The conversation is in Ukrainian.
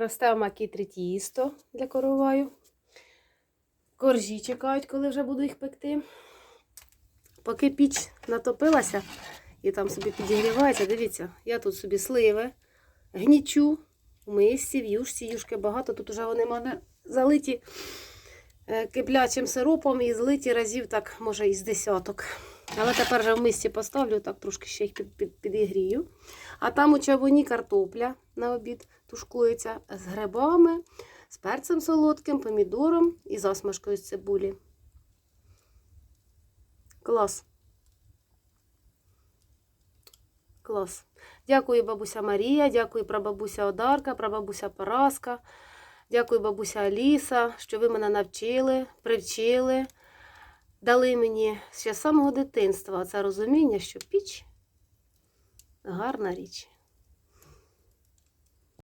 Росте в макітрі тісто для короваю. Коржі чекають, коли вже буду їх пекти. Поки піч натопилася і там собі підігрівається, дивіться, я тут собі сливи гнічу в мисці, в юшці, юшки багато. Тут вже вони мене залиті е, киплячим сиропом і злиті разів, так, може, із десяток. Але тепер вже в мисці поставлю, так трошки ще їх під, під, підігрію. А там у чавуні картопля на обід тушкується з грибами, з перцем солодким, помідором і засмажкою з цибулі. Клас. Клас. Дякую, бабуся Марія, дякую прабабуся Одарка, прабабуся Параска, дякую бабуся Аліса, що ви мене навчили, привчили, дали мені ще з самого дитинства це розуміння, що піч гарна річ.